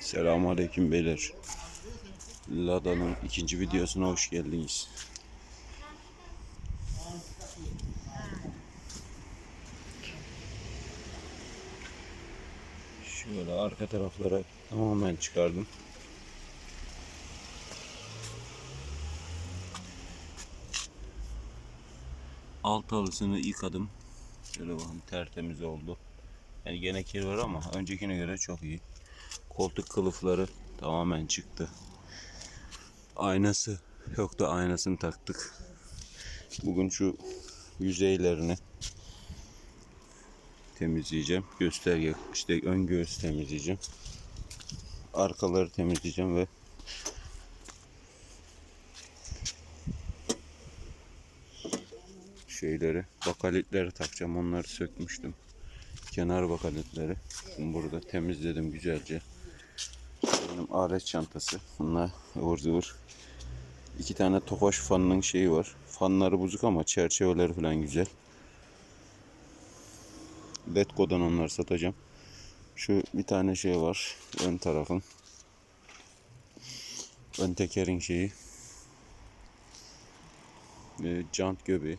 Selamünaleyküm beyler. Lada'nın ikinci videosuna hoş geldiniz. Şöyle arka taraflara tamamen çıkardım. Alt halısını yıkadım. Şöyle bakın tertemiz oldu. Yani gene kir var ama öncekine göre çok iyi. Koltuk kılıfları tamamen çıktı. Aynası yoktu aynasını taktık. Bugün şu yüzeylerini temizleyeceğim. Gösterge işte ön göğüs temizleyeceğim. Arkaları temizleyeceğim ve şeyleri bakalitleri takacağım. Onları sökmüştüm. Kenar bakalitleri. Şimdi burada temizledim güzelce. Benim alet çantası. Bunlar ıvır zıvır. İki tane Tofaş fanının şeyi var. Fanları bozuk ama çerçeveleri falan güzel. Letgo'dan onları satacağım. Şu bir tane şey var. Ön tarafın. Ön tekerin şeyi. E, jant göbeği.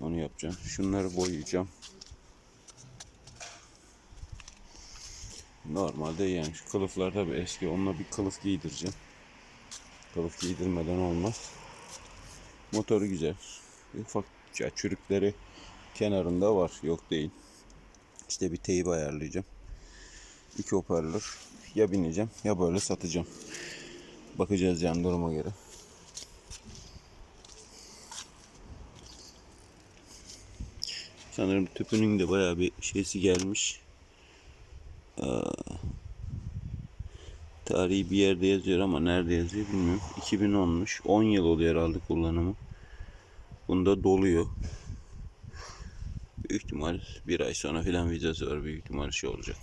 Onu yapacağım. Şunları boyayacağım. Normalde yani şu kılıflar tabi eski. Onunla bir kılıf giydireceğim. Kılıf giydirmeden olmaz. Motoru güzel. Ufak ya, çürükleri kenarında var. Yok değil. İşte bir teyip ayarlayacağım. İki hoparlör. Ya bineceğim ya böyle satacağım. Bakacağız yani duruma göre. Sanırım tüpünün de bayağı bir şeysi gelmiş. Tarihi bir yerde yazıyor ama nerede yazıyor bilmiyorum. 2010'muş. 10 yıl oluyor herhalde kullanımı. Bunda doluyor. Büyük ihtimal bir ay sonra filan vizesi var. Büyük ihtimal şey olacak.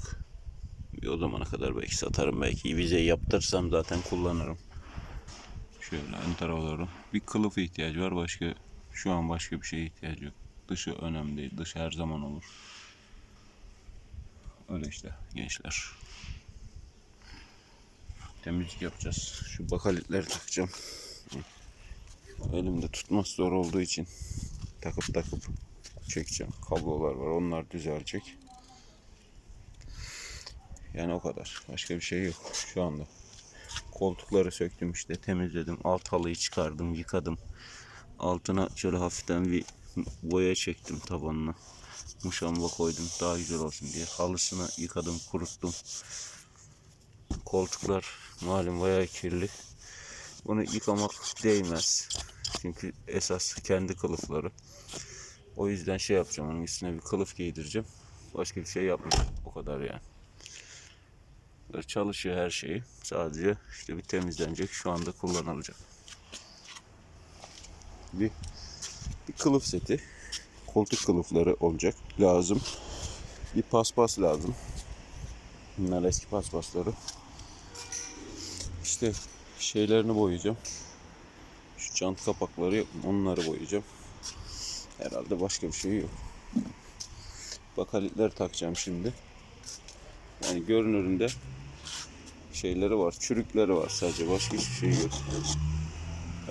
Bir o zamana kadar belki satarım. Belki vize yaptırsam zaten kullanırım. Şöyle ön tarafa doğru. Bir kılıf ihtiyacı var. Başka şu an başka bir şeye ihtiyacı yok. Dışı önemli değil. Dışı her zaman olur. Öyle işte gençler. Temizlik yapacağız. Şu bakalitleri takacağım. Elimde tutması zor olduğu için takıp takıp çekeceğim. Kablolar var. Onlar düzelecek. Yani o kadar. Başka bir şey yok şu anda. Koltukları söktüm işte temizledim. Alt halıyı çıkardım, yıkadım. Altına şöyle hafiften bir boya çektim tabanına. Muşamba koydum daha güzel olsun diye. Halısını yıkadım, kuruttum. Koltuklar malum bayağı kirli. Bunu yıkamak değmez. Çünkü esas kendi kılıfları. O yüzden şey yapacağım. Onun üstüne bir kılıf giydireceğim. Başka bir şey yapmayacağım. O kadar yani. Böyle çalışıyor her şeyi. Sadece işte bir temizlenecek. Şu anda kullanılacak. Bir, bir kılıf seti. Koltuk kılıfları olacak. Lazım. Bir paspas lazım. Bunlar eski paspasları. İşte şeylerini boyayacağım. Şu jant kapakları? Onları boyayacağım. Herhalde başka bir şey yok. Bakalitler takacağım şimdi. Yani görünüründe şeyleri var. Çürükleri var sadece. Başka hiçbir şey yok.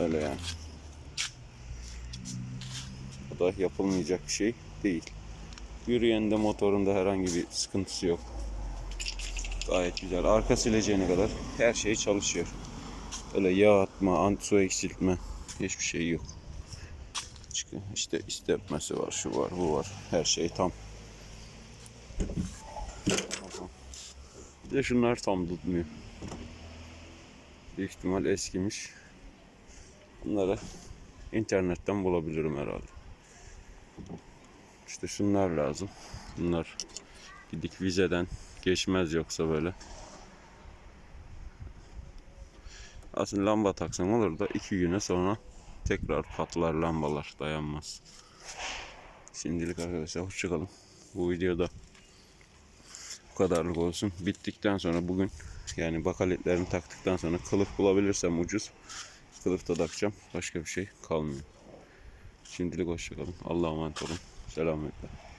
Öyle yani. O da yapılmayacak bir şey değil. Yürüyende motorunda herhangi bir sıkıntısı yok. Gayet güzel. Arka sileceğine kadar her şey çalışıyor. Öyle yağ atma, anti su eksiltme hiçbir şey yok. İşte istepmesi var, şu var, bu var. Her şey tam. Bir de şunlar tam tutmuyor. Büyük ihtimal eskimiş. Bunları internetten bulabilirim herhalde. İşte şunlar lazım. Bunlar gidik vizeden geçmez yoksa böyle. Aslında lamba taksan olur da iki güne sonra tekrar patlar lambalar dayanmaz. Şimdilik arkadaşlar hoşçakalın. Bu videoda bu kadarlık olsun. Bittikten sonra bugün yani bakaletlerini taktıktan sonra kılıf bulabilirsem ucuz kılıf da takacağım. Başka bir şey kalmıyor. Şimdilik hoşçakalın. Allah'a emanet olun. Selametle.